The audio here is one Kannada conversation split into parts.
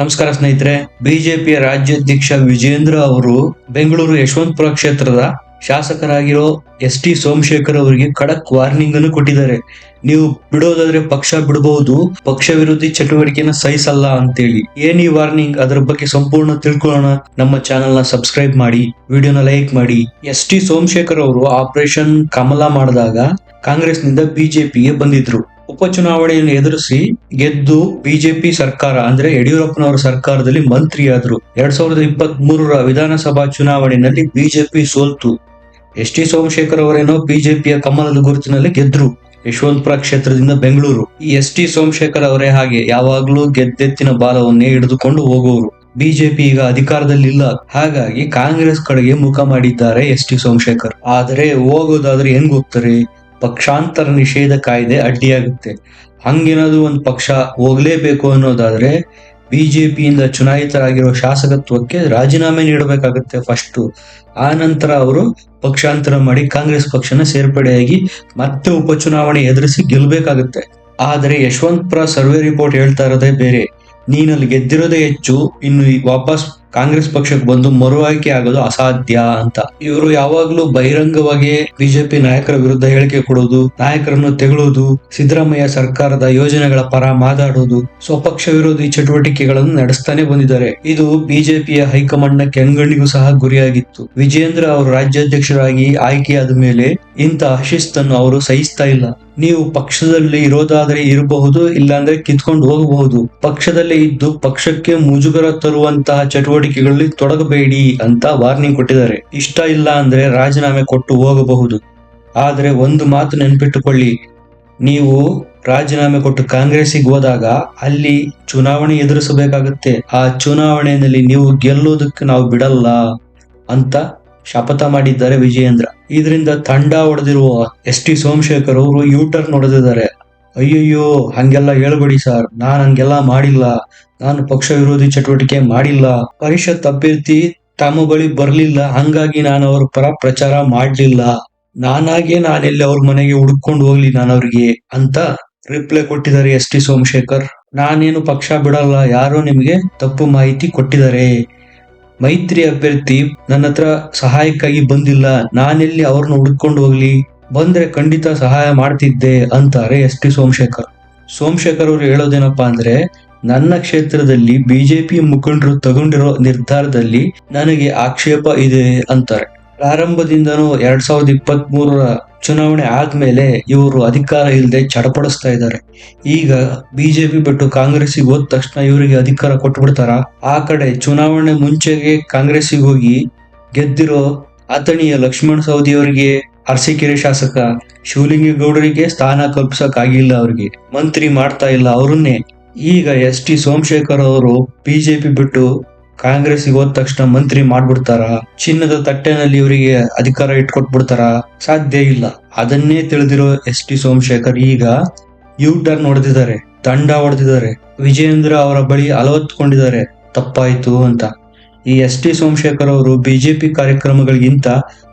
ನಮಸ್ಕಾರ ಸ್ನೇಹಿತರೆ, ಬಿಜೆಪಿಯ ರಾಜ್ಯಾಧ್ಯಕ್ಷ ವಿಜೇಂದ್ರ ಅವರು ಬೆಂಗಳೂರು ಯಶವಂತಪುರ ಕ್ಷೇತ್ರದ ಶಾಸಕರಾಗಿರೋ ಎಸ್ ಟಿ ಸೋಮಶೇಖರ್ ಅವರಿಗೆ ಖಡಕ್ ವಾರ್ನಿಂಗ್ ಅನ್ನು ಕೊಟ್ಟಿದ್ದಾರೆ. ನೀವು ಬಿಡೋದಾದ್ರೆ ಪಕ್ಷ ಬಿಡಬಹುದು ಪಕ್ಷ ವಿರೋಧಿ ಚಟುವಟಿಕೆನ ಸಹಿಸಲ್ಲ ಅಂತೇಳಿ. ಏನ್ ಈ ವಾರ್ನಿಂಗ್? ಅದರ ಬಗ್ಗೆ ಸಂಪೂರ್ಣ ತಿಳ್ಕೊಳ್ಳೋಣ. ನಮ್ಮ ಚಾನೆಲ್ನ ಸಬ್ಸ್ಕ್ರೈಬ್ ಮಾಡಿ, ವಿಡಿಯೋನ ಲೈಕ್ ಮಾಡಿ. ಎಸ್ ಟಿ ಸೋಮಶೇಖರ್ ಅವರು ಆಪರೇಷನ್ ಕಮಲ ಮಾಡಿದಾಗ ಕಾಂಗ್ರೆಸ್ ಕಾಂಗ್ರೆಸ್ನಿಂದ ಬಿಜೆಪಿಗೆ ಬಂದಿದ್ರು. ಉಪಚುನಾವಣೆಯನ್ನು ಎದುರಿಸಿ ಗೆದ್ದು ಬಿಜೆಪಿ ಸರ್ಕಾರ, ಅಂದ್ರೆ ಯಡಿಯೂರಪ್ಪನವರ ಸರ್ಕಾರದಲ್ಲಿ ಮಂತ್ರಿಯಾದ್ರು. ಎರಡ್ ಸಾವಿರದ ಇಪ್ಪತ್ತ್ ಮೂರರ ವಿಧಾನಸಭಾ ಚುನಾವಣೆಯಲ್ಲಿ ಬಿಜೆಪಿ ಸೋಲ್ತು. ಎಸ್ ಟಿ ಸೋಮಶೇಖರ್ ಅವರೇನೋ ಬಿಜೆಪಿಯ ಕಮಲದ ಗುರುತಿನಲ್ಲಿ ಗೆದ್ರು. ಯಶವಂತಪುರ ಕ್ಷೇತ್ರದಿಂದ ಬೆಂಗಳೂರು. ಈ ಎಸ್ ಟಿ ಸೋಮಶೇಖರ್ ಅವರೇ ಹಾಗೆ ಯಾವಾಗ್ಲೂ ಗೆದ್ದೆತ್ತಿನ ಬಾಲವನ್ನೇ ಹಿಡಿದುಕೊಂಡು ಹೋಗುವರು ಬಿಜೆಪಿ ಈಗ ಅಧಿಕಾರದಲ್ಲಿಲ್ಲ. ಹಾಗಾಗಿ ಕಾಂಗ್ರೆಸ್ ಕಡೆಗೆ ಮುಖ ಮಾಡಿದ್ದಾರೆ ಎಸ್ ಟಿ ಸೋಮಶೇಖರ್. ಆದರೆ ಹೋಗೋದಾದ್ರೆ ಹೆಂಗ್ ಹೋಗ್ತಾರೆ? ಪಕ್ಷಾಂತರ ನಿಷೇಧ ಕಾಯ್ದೆ ಅಡ್ಡಿಯಾಗುತ್ತೆ. ಹಂಗೇನಾದ್ರು ಒಂದು ಪಕ್ಷ ಹೋಗ್ಲೇಬೇಕು ಅನ್ನೋದಾದ್ರೆ ಬಿಜೆಪಿಯಿಂದ ಚುನಾಯಿತರಾಗಿರೋ ಶಾಸಕತ್ವಕ್ಕೆ ರಾಜೀನಾಮೆ ನೀಡಬೇಕಾಗುತ್ತೆ ಫಸ್ಟ್ ಆ ನಂತರ ಅವರು ಪಕ್ಷಾಂತರ ಮಾಡಿ ಕಾಂಗ್ರೆಸ್ ಪಕ್ಷನ ಸೇರ್ಪಡೆಯಾಗಿ ಮತ್ತೆ ಉಪಚುನಾವಣೆ ಎದುರಿಸಿ ಗೆಲ್ಲಬೇಕಾಗುತ್ತೆ ಆದರೆ ಯಶವಂತಪುರ ಸರ್ವೆ ರಿಪೋರ್ಟ್ ಹೇಳ್ತಾ ಇರೋದೇ ಬೇರೆ. ನೀನಲ್ಲಿ ಗೆದ್ದಿರೋದೇ ಹೆಚ್ಚು, ಇನ್ನು ವಾಪಸ್ ಕಾಂಗ್ರೆಸ್ ಪಕ್ಷಕ್ಕೆ ಬಂದು ಮರು ಆಯ್ಕೆ ಆಗೋದು ಅಸಾಧ್ಯ ಅಂತ. ಇವರು ಯಾವಾಗ್ಲೂ ಬಹಿರಂಗವಾಗಿ ಬಿಜೆಪಿ ನಾಯಕರ ವಿರುದ್ಧ ಹೇಳಿಕೆ ಕೊಡೋದು, ನಾಯಕರನ್ನು ತೆಗಳುವುದು ಸಿದ್ದರಾಮಯ್ಯ ಸರ್ಕಾರದ ಯೋಜನೆಗಳ ಪರ ಮಾತಾಡೋದು, ಸ್ವಪಕ್ಷ ವಿರೋಧಿ ಚಟುವಟಿಕೆಗಳನ್ನು ನಡೆಸ್ತಾನೆ ಬಂದಿದ್ದಾರೆ. ಇದು ಬಿಜೆಪಿಯ ಹೈಕಮಾಂಡ್ನ ಕೆಂಗಣ್ಣಿಗೂ ಸಹ ಗುರಿಯಾಗಿತ್ತು. ವಿಜೇಂದ್ರ ಅವರು ರಾಜ್ಯಾಧ್ಯಕ್ಷರಾಗಿ ಆಯ್ಕೆಯಾದ ಮೇಲೆ ಇಂತಹ ಶಿಸ್ತನ್ನು ಅವರು ಸಹಿಸ್ತಾ ಇಲ್ಲ. ನೀವು ಪಕ್ಷದಲ್ಲಿ ಇರೋದಾದ್ರೆ ಇರಬಹುದು, ಇಲ್ಲಾಂದ್ರೆ ಕಿತ್ಕೊಂಡು ಹೋಗಬಹುದು. ಪಕ್ಷದಲ್ಲಿ ಇದ್ದು ಪಕ್ಷಕ್ಕೆ ಮುಜುಗರ ತರುವಂತಹ ಚಟುವಟಿಕೆಗಳಲ್ಲಿ ತೊಡಗಬೇಡಿ ಅಂತ ವಾರ್ನಿಂಗ್ ಕೊಟ್ಟಿದ್ದಾರೆ. ಇಷ್ಟ ಇಲ್ಲ ಅಂದ್ರೆ ರಾಜೀನಾಮೆ ಕೊಟ್ಟು ಹೋಗಬಹುದು. ಆದರೆ ಒಂದು ಮಾತು ನೆನಪಿಟ್ಟುಕೊಳ್ಳಿ. ನೀವು ರಾಜೀನಾಮೆ ಕೊಟ್ಟು ಕಾಂಗ್ರೆಸ್ಸಿಗೆ ಹೋದಾಗ ಅಲ್ಲಿ ಚುನಾವಣೆ ಎದುರಿಸಬೇಕಾಗುತ್ತೆ. ಆ ಚುನಾವಣೆಯಲ್ಲಿ ನೀವು ಗೆಲ್ಲೋದಕ್ಕೆ ನಾವು ಬಿಡಲ್ಲ ಅಂತ ಶಪಥ ಮಾಡಿದ್ದಾರೆ ವಿಜಯೇಂದ್ರ. ಇದರಿಂದ ತಂಡ ಹೊಡೆದಿರುವ ಎಸ್ ಟಿ ಸೋಮಶೇಖರ್ ಅವರು ಯೂಟರ್ನ್ ಹೊಡೆದಿದ್ದಾರೆ ಅಯ್ಯಯ್ಯೋ, ಹಂಗೆಲ್ಲ ಹೇಳ್ಬೇಡಿ ಸರ್. ನಾನ್ ಹಂಗೆಲ್ಲ ಮಾಡಿಲ್ಲ. ನಾನು ಪಕ್ಷ ವಿರೋಧಿ ಚಟುವಟಿಕೆ ಮಾಡಿಲ್ಲ. ಪರಿಷತ್ ಅಭ್ಯರ್ಥಿ ತಮ್ಮ ಬಳಿ ಬರ್ಲಿಲ್ಲ. ಹಂಗಾಗಿ ನಾನು ಅವ್ರ ಪರ ಪ್ರಚಾರ ಮಾಡ್ಲಿಲ್ಲ. ನಾನಾಗೆ ನಾನೆಲ್ಲಿ ಅವ್ರ ಮನೆಗೆ ಹುಡ್ಕೊಂಡು ಹೋಗ್ಲಿ ನಾನು ಅವ್ರಿಗೆ ಅಂತ ರಿಪ್ಲೈ ಕೊಟ್ಟಿದ್ದಾರೆ ಎಸ್ ಟಿ ಸೋಮಶೇಖರ್. ನಾನೇನು ಪಕ್ಷ ಬಿಡಲ್ಲ. ಯಾರೋ ನಿಮಗೆ ತಪ್ಪು ಮಾಹಿತಿ ಕೊಟ್ಟಿದ್ದಾರೆ. ಮೈತ್ರಿ ಅಭ್ಯರ್ಥಿ ನನ್ನ ಹತ್ರ ಸಹಾಯಕ್ಕಾಗಿ ಬಂದಿಲ್ಲ. ನಾನೆಲ್ಲಿ ಅವ್ರನ್ನ ಹುಡ್ಕೊಂಡು ಹೋಗ್ಲಿ? ಬಂದ್ರೆ ಖಂಡಿತ ಸಹಾಯ ಮಾಡ್ತಿದ್ದೆ ಅಂತಾರೆ ಎಸ್ ಟಿ ಸೋಮಶೇಖರ್. ಸೋಮಶೇಖರ್ ಅವರು ಹೇಳೋದೇನಪ್ಪಾ ಅಂದ್ರೆ, ನನ್ನ ಕ್ಷೇತ್ರದಲ್ಲಿ ಬಿಜೆಪಿ ಮುಖಂಡರು ತಗೊಂಡಿರೋ ನಿರ್ಧಾರದಲ್ಲಿ ನನಗೆ ಆಕ್ಷೇಪ ಇದೆ ಅಂತಾರೆ. ಪ್ರಾರಂಭದಿಂದನೂ ಎರಡ್ ಸಾವಿರದ ಇಪ್ಪತ್ತ್ ಮೂರರ ಚುನಾವಣೆ ಆದ್ಮೇಲೆ ಇವರು ಅಧಿಕಾರ ಇಲ್ಲದೆ ಚಡಪಡಿಸ್ತಾ ಇದ್ದಾರೆ. ಈಗ ಬಿಜೆಪಿ ಬಿಟ್ಟು ಕಾಂಗ್ರೆಸ್ಸಿಗೆ ಹೋದ ತಕ್ಷಣ ಇವರಿಗೆ ಅಧಿಕಾರ ಕೊಟ್ಬಿಡ್ತಾರ? ಆ ಕಡೆ ಚುನಾವಣೆ ಮುಂಚೆಗೆ ಕಾಂಗ್ರೆಸ್ಸಿಗೆ ಹೋಗಿ ಗೆದ್ದಿರೋ ಅಥಣಿಯ ಲಕ್ಷ್ಮಣ ಸವದಿ ಅವರಿಗೆ ಅರಸೀಕೆರೆ ಶಾಸಕ ಶಿವಲಿಂಗೇಗೌಡರಿಗೆ ಸ್ಥಾನ ಕಲ್ಪಿಸಕ್ ಆಗಿಲ್ಲ ಅವ್ರಿಗೆ. ಮಂತ್ರಿ ಮಾಡ್ತಾ ಇಲ್ಲ ಅವರನ್ನೇ. ಈಗ ಎಸ್ ಟಿ ಸೋಮಶೇಖರ್ ಅವರು ಬಿಜೆಪಿ ಬಿಟ್ಟು ಕಾಂಗ್ರೆಸ್ಗೆ ಹೋದ ತಕ್ಷಣ ಮಂತ್ರಿ ಮಾಡ್ಬಿಡ್ತಾರ? ಚಿನ್ನದ ತಟ್ಟೆನಲ್ಲಿ ಇವರಿಗೆ ಅಧಿಕಾರ ಇಟ್ಕೊಟ್ಬಿಡ್ತಾರ? ಸಾಧ್ಯ ಇಲ್ಲ. ಅದನ್ನೇ ತಿಳಿದಿರೋ ಎಸ್ ಟಿ ಸೋಮಶೇಖರ್ ಈಗ ಯೂ ಟರ್ನ್ ಹೊಡೆದಿದ್ದಾರೆ ತಂಡ ಹೊಡೆದಿದ್ದಾರೆ. ವಿಜಯೇಂದ್ರ ಅವರ ಬಳಿ ಅಲವತ್ಕೊಂಡಿದ್ದಾರೆ ತಪ್ಪಾಯ್ತು ಅಂತ. ಈ ಎಸ್ ಟಿ ಸೋಮಶೇಖರ್ ಅವರು ಬಿಜೆಪಿ ಕಾರ್ಯಕ್ರಮಗಳಿಗಿಂತ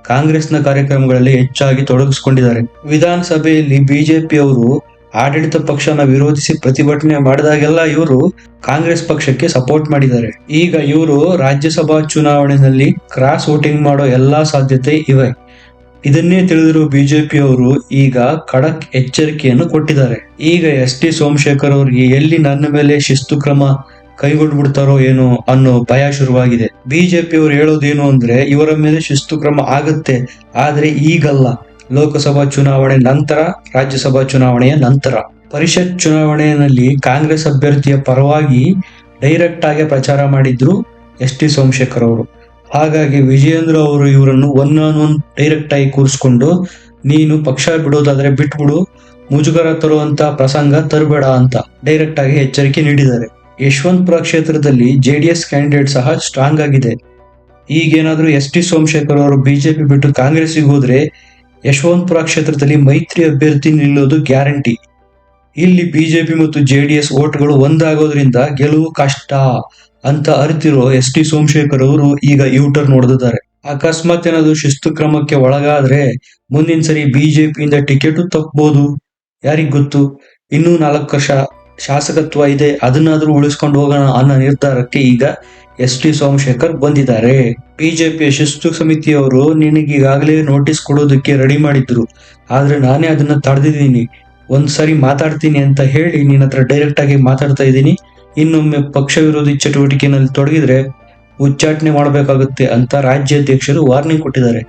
ಕಾಂಗ್ರೆಸ್ನ ಕಾರ್ಯಕ್ರಮಗಳಲ್ಲಿ ಹೆಚ್ಚಾಗಿ ತೊಡಗಿಸ್ಕೊಂಡಿದ್ದಾರೆ. ವಿಧಾನಸಭೆಯಲ್ಲಿ ಬಿಜೆಪಿ ಅವರು ಆಡಳಿತ ಪಕ್ಷನ ವಿರೋಧಿಸಿ ಪ್ರತಿಭಟನೆ ಮಾಡಿದಾಗೆಲ್ಲ ಇವರು ಕಾಂಗ್ರೆಸ್ ಪಕ್ಷಕ್ಕೆ ಸಪೋರ್ಟ್ ಮಾಡಿದ್ದಾರೆ. ಈಗ ಇವರು ರಾಜ್ಯಸಭಾ ಚುನಾವಣೆಯಲ್ಲಿ ಕ್ರಾಸ್ ವೋಟಿಂಗ್ ಮಾಡೋ ಎಲ್ಲಾ ಸಾಧ್ಯತೆ ಇವೆ. ಇದನ್ನೇ ತಿಳಿದಿರುವ ಬಿಜೆಪಿಯವರು ಈಗ ಖಡಕ್ ಎಚ್ಚರಿಕೆಯನ್ನು ಕೊಟ್ಟಿದ್ದಾರೆ. ಈಗ ಎಸ್ ಟಿ ಸೋಮಶೇಖರ್ ಅವರಿಗೆ ಎಲ್ಲಿ ನನ್ನ ಮೇಲೆ ಶಿಸ್ತು ಕ್ರಮ ಕೈಗೊಂಡ್ಬಿಡ್ತಾರೋ ಏನೋ ಅನ್ನೋ ಭಯ ಶುರುವಾಗಿದೆ. ಬಿಜೆಪಿಯವರು ಹೇಳೋದೇನು ಅಂದ್ರೆ, ಇವರ ಮೇಲೆ ಶಿಸ್ತು ಕ್ರಮ ಆಗುತ್ತೆ, ಆದ್ರೆ ಈಗಲ್ಲ. ಲೋಕಸಭಾ ಚುನಾವಣೆ ನಂತರ, ರಾಜ್ಯಸಭಾ ಚುನಾವಣೆಯ ನಂತರ. ಪರಿಷತ್ ಚುನಾವಣೆಯಲ್ಲಿ ಕಾಂಗ್ರೆಸ್ ಅಭ್ಯರ್ಥಿಯ ಪರವಾಗಿ ಡೈರೆಕ್ಟ್ ಆಗಿ ಪ್ರಚಾರ ಮಾಡಿದ್ರು ಎಸ್ ಟಿ ಸೋಮಶೇಖರ್ ಅವರು. ಹಾಗಾಗಿ ವಿಜಯೇಂದ್ರ ಅವರು ಇವರನ್ನು ಒನ್ ಆನ್ ಒನ್ ಡೈರೆಕ್ಟ್ ಆಗಿ ಕೂರಿಸ್ಕೊಂಡು, ನೀನು ಪಕ್ಷ ಬಿಡೋದಾದ್ರೆ ಬಿಟ್ಬಿಡು, ಮುಜುಗರ ತರುವಂತ ಪ್ರಸಂಗ ತರಬೇಡ ಅಂತ ಡೈರೆಕ್ಟ್ ಆಗಿ ಎಚ್ಚರಿಕೆ ನೀಡಿದ್ದಾರೆ. ಯಶವಂತಪುರ ಕ್ಷೇತ್ರದಲ್ಲಿ ಜೆಡಿಎಸ್ ಕ್ಯಾಂಡಿಡೇಟ್ ಸಹ ಸ್ಟ್ರಾಂಗ್ ಆಗಿದೆ. ಈಗೇನಾದ್ರೂ ಎಸ್ ಟಿ ಸೋಮಶೇಖರ್ ಅವರು ಬಿಜೆಪಿ ಬಿಟ್ಟು ಕಾಂಗ್ರೆಸ್ಸಿಗೆ ಹೋದ್ರೆ ಯಶವಂತಪುರ ಕ್ಷೇತ್ರದಲ್ಲಿ ಮೈತ್ರಿ ಅಭ್ಯರ್ಥಿ ನಿಲ್ಲೋದು ಗ್ಯಾರಂಟಿ. ಇಲ್ಲಿ ಬಿಜೆಪಿ ಮತ್ತು ಜೆಡಿಎಸ್ ಓಟ್ಗಳು ಒಂದಾಗೋದ್ರಿಂದ ಗೆಲುವು ಕಷ್ಟ ಅಂತ ಅರಿತಿರೋ ಎಸ್ ಟಿ ಸೋಮಶೇಖರ್ ಅವರು ಈಗ ಯೂಟರ್ ನೋಡಿದ್ದಾರೆ ಅಕಸ್ಮಾತ್ ಏನಾದ್ರು ಶಿಸ್ತು ಕ್ರಮಕ್ಕೆ ಒಳಗಾದ್ರೆ ಮುಂದಿನ ಸರಿ ಬಿಜೆಪಿಯಿಂದ ಟಿಕೆಟ್ ತಪ್ಪಬಹುದು ಯಾರಿಗ್ ಗೊತ್ತು? ಇನ್ನೂ ನಾಲ್ಕು ವರ್ಷ ಶಾಸಕತ್ವ ಇದೆ, ಅದನ್ನಾದ್ರೂ ಉಳಿಸ್ಕೊಂಡು ಹೋಗೋಣ ಅನ್ನೋ ನಿರ್ಧಾರಕ್ಕೆ ಈಗ ಎಸ್ ಟಿ ಸೋಮಶೇಖರ್ ಬಂದಿದ್ದಾರೆ. ಬಿಜೆಪಿಯ ಶಿಸ್ತು ಸಮಿತಿಯವರು ನಿನಗೆ ಈಗಾಗಲೇ ನೋಟಿಸ್ ಕೊಡೋದಕ್ಕೆ ರೆಡಿ ಮಾಡಿದ್ರು. ಆದ್ರೆ ನಾನೇ ಅದನ್ನ ತಡೆದಿದ್ದೀನಿ. ಒಂದ್ಸರಿ ಮಾತಾಡ್ತೀನಿ ಅಂತ ಹೇಳಿ ನಿನ್ನ ಹತ್ರ ಡೈರೆಕ್ಟ್ ಆಗಿ ಮಾತಾಡ್ತಾ ಇದ್ದೀನಿ. ಇನ್ನೊಮ್ಮೆ ಪಕ್ಷ ವಿರೋಧಿ ಚಟುವಟಿಕೆನಲ್ಲಿ ತೊಡಗಿದ್ರೆ ಉಚ್ಚಾಟನೆ ಮಾಡಬೇಕಾಗುತ್ತೆ ಅಂತ ರಾಜ್ಯಾಧ್ಯಕ್ಷರು ವಾರ್ನಿಂಗ್ ಕೊಟ್ಟಿದ್ದಾರೆ.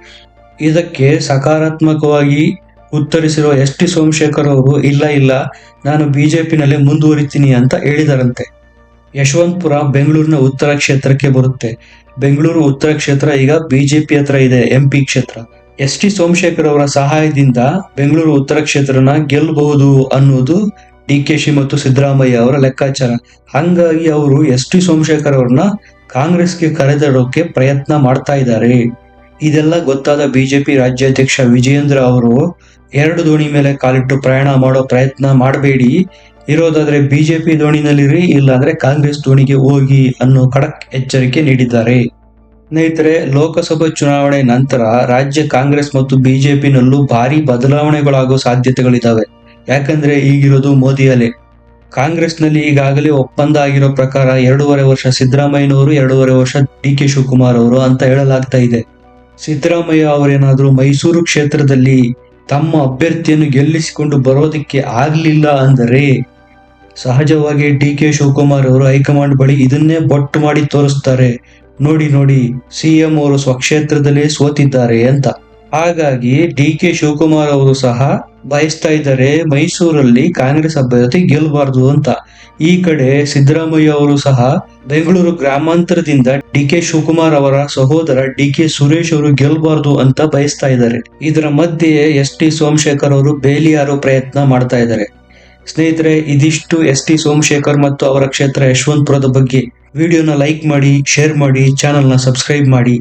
ಇದಕ್ಕೆ ಸಕಾರಾತ್ಮಕವಾಗಿ ಉತ್ತರಿಸಿರುವ ಎಸ್ ಟಿ ಸೋಮಶೇಖರ್ ಅವರು, ಇಲ್ಲ ಇಲ್ಲ, ನಾನು ಬಿಜೆಪಿನಲ್ಲಿ ಮುಂದುವರಿತೀನಿ ಅಂತ ಹೇಳಿದಾರಂತೆ. ಯಶವಂತಪುರ ಬೆಂಗಳೂರಿನ ಉತ್ತರ ಕ್ಷೇತ್ರಕ್ಕೆ ಬರುತ್ತೆ. ಬೆಂಗಳೂರು ಉತ್ತರ ಕ್ಷೇತ್ರ ಈಗ ಬಿಜೆಪಿ ಹತ್ರ ಇದೆ ಎಂಪಿ ಕ್ಷೇತ್ರ. ಎಸ್ ಟಿ ಸೋಮಶೇಖರ್ ಅವರ ಸಹಾಯದಿಂದ ಬೆಂಗಳೂರು ಉತ್ತರ ಕ್ಷೇತ್ರನ ಗೆಲ್ಲಬಹುದು ಅನ್ನೋದು ಡಿ ಕೆ ಶಿ ಮತ್ತು ಸಿದ್ದರಾಮಯ್ಯ ಅವರ ಲೆಕ್ಕಾಚಾರ. ಹಂಗಾಗಿ ಅವರು ಎಸ್ ಟಿ ಸೋಮಶೇಖರ್ ಅವ್ರನ್ನ ಕಾಂಗ್ರೆಸ್ಗೆ ಕರೆದಡೋಕೆ ಪ್ರಯತ್ನ ಮಾಡ್ತಾ ಇದ್ದಾರೆ. ಇದೆಲ್ಲ ಗೊತ್ತಾದ ಬಿಜೆಪಿ ರಾಜ್ಯಾಧ್ಯಕ್ಷ ವಿಜಯೇಂದ್ರ ಅವರು, ಎರಡು ದೋಣಿ ಮೇಲೆ ಕಾಲಿಟ್ಟು ಪ್ರಯಾಣ ಮಾಡೋ ಪ್ರಯತ್ನ ಮಾಡಬೇಡಿ. ಇರೋದಾದ್ರೆ ಬಿಜೆಪಿ ದೋಣಿನಲ್ಲಿರಿ, ಇಲ್ಲಾಂದ್ರೆ ಕಾಂಗ್ರೆಸ್ ದೋಣಿಗೆ ಹೋಗಿ ಅನ್ನೋ ಖಡಕ್ ಎಚ್ಚರಿಕೆ ನೀಡಿದ್ದಾರೆ. ಸ್ನೇಹಿತರೆ, ಲೋಕಸಭಾ ಚುನಾವಣೆ ನಂತರ ರಾಜ್ಯ ಕಾಂಗ್ರೆಸ್ ಮತ್ತು ಬಿಜೆಪಿನಲ್ಲೂ ಭಾರಿ ಬದಲಾವಣೆಗಳಾಗೋ ಸಾಧ್ಯತೆಗಳಿದ್ದಾವೆ ಯಾಕಂದ್ರೆ ಈಗಿರೋದು ಮೋದಿ ಅಲೆ. ಕಾಂಗ್ರೆಸ್ನಲ್ಲಿ ಈಗಾಗಲೇ ಒಪ್ಪಂದ ಆಗಿರೋ ಪ್ರಕಾರ ಎರಡೂವರೆ ವರ್ಷ ಸಿದ್ದರಾಮಯ್ಯನವರು, ಎರಡೂವರೆ ವರ್ಷ ಡಿ ಕೆ ಶಿವಕುಮಾರ್ ಅವರು ಅಂತ ಹೇಳಲಾಗ್ತಾ ಇದೆ. ಸಿದ್ದರಾಮಯ್ಯ ಅವರೇನಾದರೂ ಮೈಸೂರು ಕ್ಷೇತ್ರದಲ್ಲಿ ತಮ್ಮ ಅಭ್ಯರ್ಥಿಯನ್ನು ಗೆಲ್ಲಿಸಿಕೊಂಡು ಬರೋದಕ್ಕೆ ಆಗಲಿಲ್ಲ ಅಂದರೆ ಸಹಜವಾಗಿ ಡಿ ಕೆ ಶಿವಕುಮಾರ್ ಅವರು ಹೈಕಮಾಂಡ್ ಬಳಿ ಇದನ್ನೇ ಬೊಟ್ಟು ಮಾಡಿ ತೋರಿಸ್ತಾರೆ. ನೋಡಿ ನೋಡಿ, ಸಿಎಂ ಅವರು ಸ್ವಕ್ಷೇತ್ರದಲ್ಲೇ ಸೋತಿದ್ದಾರೆ ಅಂತ. ಹಾಗಾಗಿ ಡಿ ಕೆ ಶಿವಕುಮಾರ್ ಅವರು ಸಹ ಬಯಸ್ತಾ ಇದ್ದಾರೆ ಮೈಸೂರಲ್ಲಿ ಕಾಂಗ್ರೆಸ್ ಅಭ್ಯರ್ಥಿ ಗೆಲ್ಲಬಾರ್ದು ಅಂತ. ಈ ಕಡೆ ಸಿದ್ದರಾಮಯ್ಯ ಅವರು ಸಹ ಬೆಂಗಳೂರು ಗ್ರಾಮಾಂತರದಿಂದ ಡಿ ಕೆ ಶಿವಕುಮಾರ್ ಅವರ ಸಹೋದರ ಡಿ ಕೆ ಸುರೇಶ್ ಅವರು ಗೆಲ್ಲಬಾರ್ದು ಅಂತ ಬಯಸ್ತಾ ಇದ್ದಾರೆ. ಇದರ ಮಧ್ಯೆ ಎಸ್ ಟಿ ಸೋಮಶೇಖರ್ ಅವರು ಬೇಲಿಯಾರು ಪ್ರಯತ್ನ ಮಾಡ್ತಾ ಇದ್ದಾರೆ. ಸ್ನೇಹಿತರೆ, ಇದಿಷ್ಟು ಎಸ್ ಟಿ ಸೋಮಶೇಖರ್ ಮತ್ತು ಅವರ ಕ್ಷೇತ್ರ ಯಶವಂತಪುರದ ಬಗ್ಗೆ. ವಿಡಿಯೋನ ಲೈಕ್ ಮಾಡಿ, ಶೇರ್ ಮಾಡಿ, ಚಾನೆಲ್ನ ಸಬ್ಸ್ಕ್ರೈಬ್ ಮಾಡಿ.